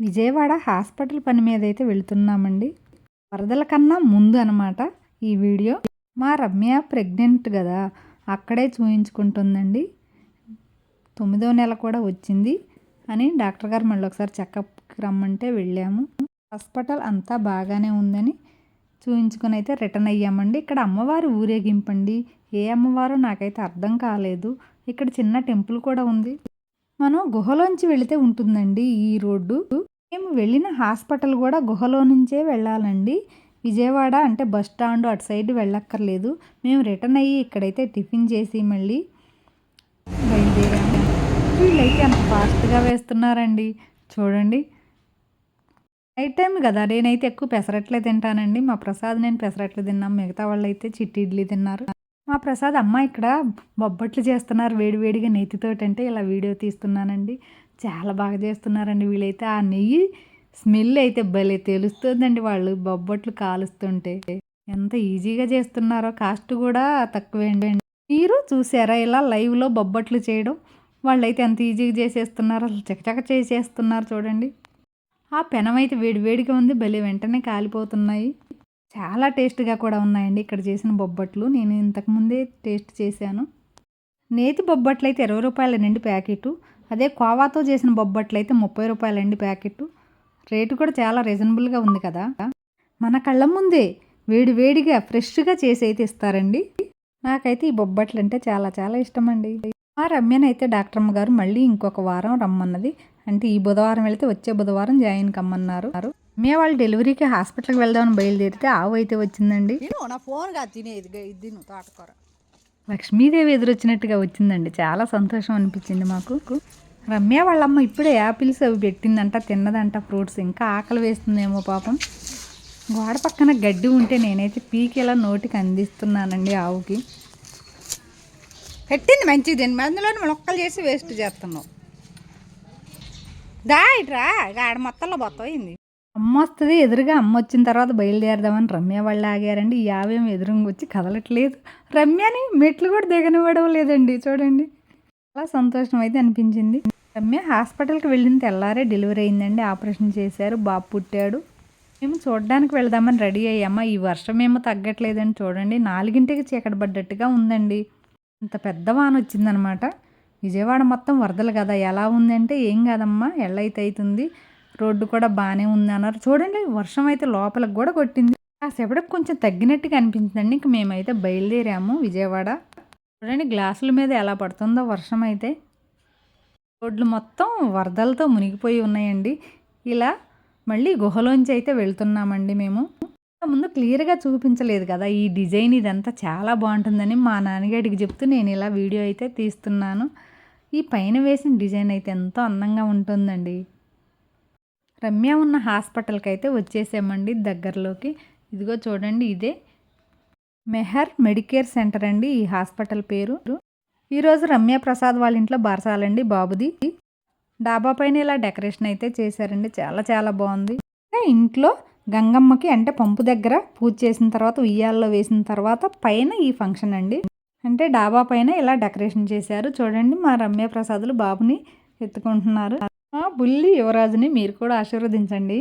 Vijayawada hospital పని మీద అయితే వెళుతున్నామండి. వరదల కన్నా ముందు అనమాట ఈ వీడియో. మా రమ్య ప్రెగ్నెంట్ కదా అక్కడే చూయించుకుంటుందండి. తొమ్మిదో నెల కూడా వచ్చింది అని డాక్టర్ గారు మళ్ళీ ఒకసారి చెకప్కి రమ్మంటే వెళ్ళాము. హాస్పిటల్ అంతా బాగానే ఉందని చూయించుకొని అయితే రిటర్న్ అయ్యామండి. ఇక్కడ అమ్మవారు ఊరేగింపండి ఏ అమ్మవారో నాకైతే అర్థం కాలేదు. ఇక్కడ చిన్న టెంపుల్ కూడా ఉంది. మనం గుహలోంచి వెళితే ఉంటుందండి ఈ రోడ్డు. మేము వెళ్ళిన హాస్పిటల్ కూడా గుహలో నుంచే వెళ్ళాలండి. విజయవాడ అంటే బస్ స్టాండ్ అటు సైడ్ వెళ్ళక్కర్లేదు. మేము రిటర్న్ అయ్యి ఇక్కడైతే టిఫిన్ చేసి మళ్ళీ బయలుదేరాము. వీళ్ళైతే అంత ఫాస్ట్గా వేస్తున్నారండి. చూడండి. నైట్ టైం కదా నేనైతే ఎక్కువ పెసరట్లే తింటానండి. మా ప్రసాద్ నేను పెసరట్లు తిన్నాం. మిగతా వాళ్ళు అయితే చిట్టి ఇడ్లీ తిన్నారు. మా ప్రసాద్ అమ్మ ఇక్కడ బొబ్బట్లు చేస్తున్నారు వేడివేడిగా నెయ్యితోటి అంటే ఇలా వీడియో తీస్తున్నానండి. చాలా బాగా చేస్తున్నారండి వీళ్ళైతే. ఆ నెయ్యి స్మెల్ అయితే భలే తెలుస్తుందండి వాళ్ళు బొబ్బట్లు కాలుస్తుంటే. ఎంత ఈజీగా చేస్తున్నారో కాస్ట్ కూడా తక్కువేండి. మీరు చూసారా ఇలా లైవ్లో బొబ్బట్లు చేయడం? వాళ్ళైతే ఎంత ఈజీగా చేసేస్తున్నారు అసలు చకచక చేసేస్తున్నారు చూడండి. ఆ పెనం అయితే వేడివేడిగా ఉంది భలే వెంటనే కాలిపోతున్నాయి. చాలా టేస్ట్గా కూడా ఉన్నాయండి ఇక్కడ చేసిన బొబ్బట్లు. నేను ఇంతకుముందే టేస్ట్ చేశాను. నేతి బొబ్బట్లు అయితే ఇరవై రూపాయలండి ప్యాకెట్. అదే కోవాతో చేసిన బొబ్బట్లు అయితే ముప్పై రూపాయలండి ప్యాకెట్. రేటు కూడా చాలా రీజనబుల్గా ఉంది కదా. మన కళ్ళ ముందే వేడి వేడిగా ఫ్రెష్గా చేసి అయితే ఇస్తారండి. నాకైతే ఈ బొబ్బట్లు అంటే చాలా చాలా ఇష్టం అండి మా రమ్యనైతే డాక్టర్ అమ్మగారు మళ్ళీ ఇంకొక వారం రమ్మన్నది. అంటే ఈ బుధవారం వెళితే వచ్చే బుధవారం జాయిన్ కమ్మన్నారు. మే వాళ్ళు డెలివరీకి హాస్పిటల్కి వెళ్దామని బయలుదేరితే ఆవు అయితే వచ్చిందండి. నా ఫోన్ తినేది తిను తోటకూర. లక్ష్మీదేవి ఎదురొచ్చినట్టుగా వచ్చిందండి. చాలా సంతోషం అనిపించింది మాకు. రమ్య వాళ్ళమ్మ ఇప్పుడే యాపిల్స్ అవి పెట్టిందంట తిన్నదంట ఫ్రూట్స్ ఇంకా ఆకలి వేస్తుందేమో పాపం. గోడ పక్కన గడ్డి ఉంటే నేనైతే పీకి ఇలా నోటికి అందిస్తున్నానండి ఆవుకి. పెట్టింది మంచిది అందులో మొక్కలు చేసి వేస్ట్ చేస్తున్నావు దా ఇట్రా ఆడ మొత్తంలో బొత్తయింది అమ్మ వస్తుంది ఎదురుగా అమ్మ వచ్చిన తర్వాత బయలుదేరదామని రమ్య వాళ్ళు ఆగారండి. ఈ ఆవేం ఎదురుగా వచ్చి కదలట్లేదు. రమ్యని మెట్లు కూడా దిగనివ్వడం లేదండి. చూడండి. చాలా సంతోషం అయితే అనిపించింది. రమ్య హాస్పిటల్కి వెళ్ళిన తెల్లారే డెలివరీ అయిందండి. ఆపరేషన్ చేశారు. బాబు పుట్టాడు. మేము చూడడానికి వెళదామని రెడీ అయ్యామా? ఈ వర్షం ఏమో తగ్గట్లేదని చూడండి. నాలుగింటికి చీకటి పడ్డట్టుగా ఉందండి. ఇంత పెద్ద వాన వచ్చిందనమాట. విజయవాడ మొత్తం వరదలు కదా. ఎలా ఉందంటే ఏం కాదమ్మా? ఎల్లయితే అవుతుంది. రోడ్డు కూడా బాగానే ఉంది అన్నారు. చూడండి వర్షం అయితే లోపలికి కూడా కొట్టింది. కాసేపటికి కొంచెం తగ్గినట్టుగా అనిపించిందండి. ఇంక మేమైతే బయలుదేరాము విజయవాడ. చూడండి గ్లాసుల మీద ఎలా పడుతుందో వర్షం అయితే. రోడ్లు మొత్తం వరదలతో మునిగిపోయి ఉన్నాయండి. ఇలా మళ్ళీ గుహలోంచి అయితే వెళ్తున్నామండి మేము. ముందు క్లియర్గా చూపించలేదు కదా ఈ డిజైన్ ఇదంతా చాలా బాగుంటుందని మా నాన్నగారికి చెప్తూ నేను ఇలా వీడియో అయితే తీస్తున్నాను. ఈ పైన వేసిన డిజైన్ అయితే ఎంతో అందంగా ఉంటుందండి. రమ్య ఉన్న హాస్పిటల్కి అయితే వచ్చేసామండి దగ్గరలోకి. ఇదిగో చూడండి ఇదే మెహర్ మెడికేర్ సెంటర్ అండి ఈ హాస్పిటల్ పేరు. ఈరోజు రమ్య ప్రసాద్ వాళ్ళ ఇంట్లో బారసాలండి బాబుది. డాబా పైన ఇలా డెకరేషన్ అయితే చేశారండి. చాలా చాలా బాగుంది. ఇంట్లో గంగమ్మకి అంటే పంపు దగ్గర పూజ చేసిన తర్వాత ఉయ్యాల్లో వేసిన తర్వాత పైన ఈ ఫంక్షన్ అండి. అంటే డాబా పైన ఇలా డెకరేషన్ చేశారు. చూడండి మా రమ్య ప్రసాదులు బాబుని ఎత్తుకుంటున్నారు. మా బుల్లి యువరాజుని మీరు కూడా ఆశీర్వదించండి.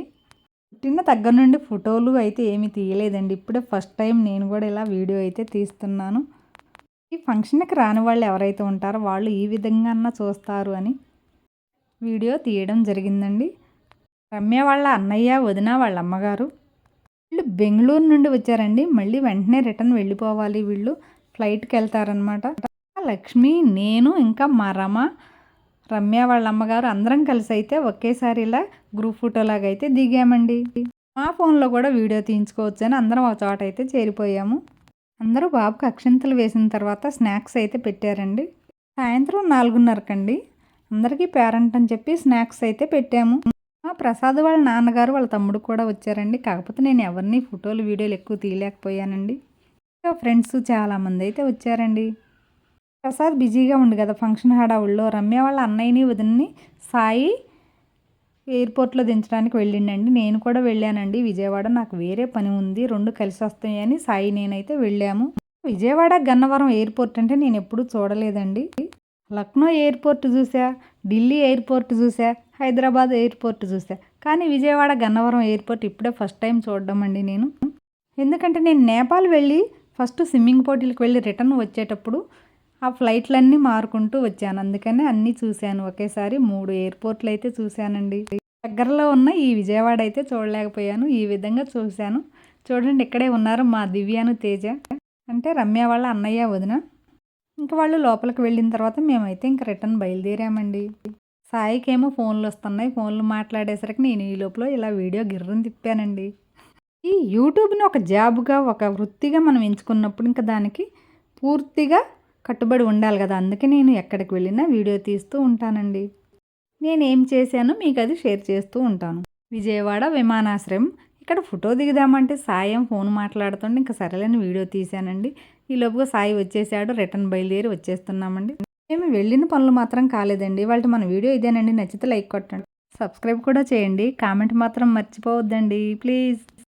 పుట్టిన దగ్గర నుండి ఫోటోలు అయితే ఏమీ తీయలేదండి. ఇప్పుడే ఫస్ట్ టైం నేను కూడా ఇలా వీడియో అయితే తీస్తున్నాను. ఈ ఫంక్షన్కి రాని వాళ్ళు ఎవరైతే ఉంటారో వాళ్ళు ఈ విధంగా అన్న చూస్తారు అని వీడియో తీయడం జరిగిందండి. రమ్య వాళ్ళ అన్నయ్య వదిన వాళ్ళ అమ్మగారు వీళ్ళు బెంగళూరు నుండి వచ్చారండి. మళ్ళీ వెంటనే రిటర్న్ వెళ్ళిపోవాలి వీళ్ళు. ఫ్లైట్కి వెళ్తారనమాట లక్ష్మి నేను ఇంకా మా రమ రమ్య వాళ్ళ అమ్మగారు అందరం కలిసి అయితే ఒకేసారి ఇలా గ్రూప్ ఫోటోలాగా అయితే దిగామండి. మా ఫోన్లో కూడా వీడియో తీయించుకోవచ్చు అని అందరం ఒక చోట అయితే చేరిపోయాము. అందరూ బాబుకి అక్షంతలు వేసిన తర్వాత స్నాక్స్ అయితే పెట్టారండి. సాయంత్రం నాలుగున్నరకండి. అందరికీ పేరెంట్ అని చెప్పి స్నాక్స్ అయితే పెట్టాము. మా ప్రసాద్ వాళ్ళ నాన్నగారు వాళ్ళ తమ్ముడు కూడా వచ్చారండి. కాకపోతే నేను ఎవరిని ఫోటోలు వీడియోలు ఎక్కువ తీయలేకపోయానండి. ఫ్రెండ్స్ చాలామంది అయితే వచ్చారండి. ప్రసాద్ బిజీగా ఉంది కదా ఫంక్షన్ హడావుల్లో. రమ్య వాళ్ళ అన్నయ్యని వదిన్ని సాయి ఎయిర్పోర్ట్లో దించడానికి వెళ్ళిండండి. నేను కూడా వెళ్ళానండి. విజయవాడ నాకు వేరే పని ఉంది. రెండు కలిసి వస్తాయని సాయి నేనైతే వెళ్ళాము. విజయవాడ గన్నవరం ఎయిర్పోర్ట్ అంటే నేను ఎప్పుడూ చూడలేదండి. లక్నో ఎయిర్పోర్ట్ చూసా ఢిల్లీ ఎయిర్పోర్ట్ చూసా హైదరాబాద్ ఎయిర్పోర్ట్ చూసా. కానీ విజయవాడ గన్నవరం ఎయిర్పోర్ట్ ఇప్పుడే ఫస్ట్ టైం చూడడం అండి నేను. ఎందుకంటే నేను నేపాల్ వెళ్ళి ఫస్ట్ స్విమ్మింగ్ పోటీలకు వెళ్ళి రిటర్న్ వచ్చేటప్పుడు ఆ ఫ్లైట్లన్నీ మారుకుంటూ వచ్చాను. అందుకని అన్నీ చూశాను. ఒకేసారి మూడు ఎయిర్పోర్ట్లు అయితే చూశానండి. దగ్గరలో ఉన్న ఈ విజయవాడ అయితే చూడలేకపోయాను. ఈ విధంగా చూశాను. చూడండి ఇక్కడే ఉన్నారు మా దివ్యాను తేజ. అంటే రమ్య వాళ్ళ అన్నయ్య వదిన. ఇంకా వాళ్ళు లోపలికి వెళ్ళిన తర్వాత మేమైతే ఇంక రిటర్న్ బయలుదేరామండి. సాయికేమో ఫోన్లు వస్తున్నాయి. ఫోన్లు మాట్లాడేసరికి నేను ఈ లోపల ఇలా వీడియో గిర్రని తిప్పానండి. ఈ యూట్యూబ్ని ఒక జాబ్గా ఒక వృత్తిగా మనం ఎంచుకున్నప్పుడు ఇంకా దానికి పూర్తిగా కట్టుబడి ఉండాలి కదా అందుకే నేను ఎక్కడికి వెళ్ళినా వీడియో తీస్తూ ఉంటానండి. నేను ఏం చేశానో మీకు అది షేర్ చేస్తూ ఉంటాను. విజయవాడ విమానాశ్రయం. ఇక్కడ ఫోటో దిగుదామంటే సాయం ఫోన్ మాట్లాడుతుంటే ఇంకా సరేలేని వీడియో తీశానండి. ఈ లోపుగా సాయి వచ్చేసాడు రిటర్న్ బయలుదేరి వచ్చేస్తున్నామండి. మేము వెళ్ళిన పనులు మాత్రం కాలేదండి. వాళ్ళకి మన వీడియో ఇదేనండి. నచ్చితే లైక్ కొట్టండి. సబ్స్క్రైబ్ కూడా చేయండి. కామెంట్ మాత్రం మర్చిపోవద్దండి. ప్లీజ్.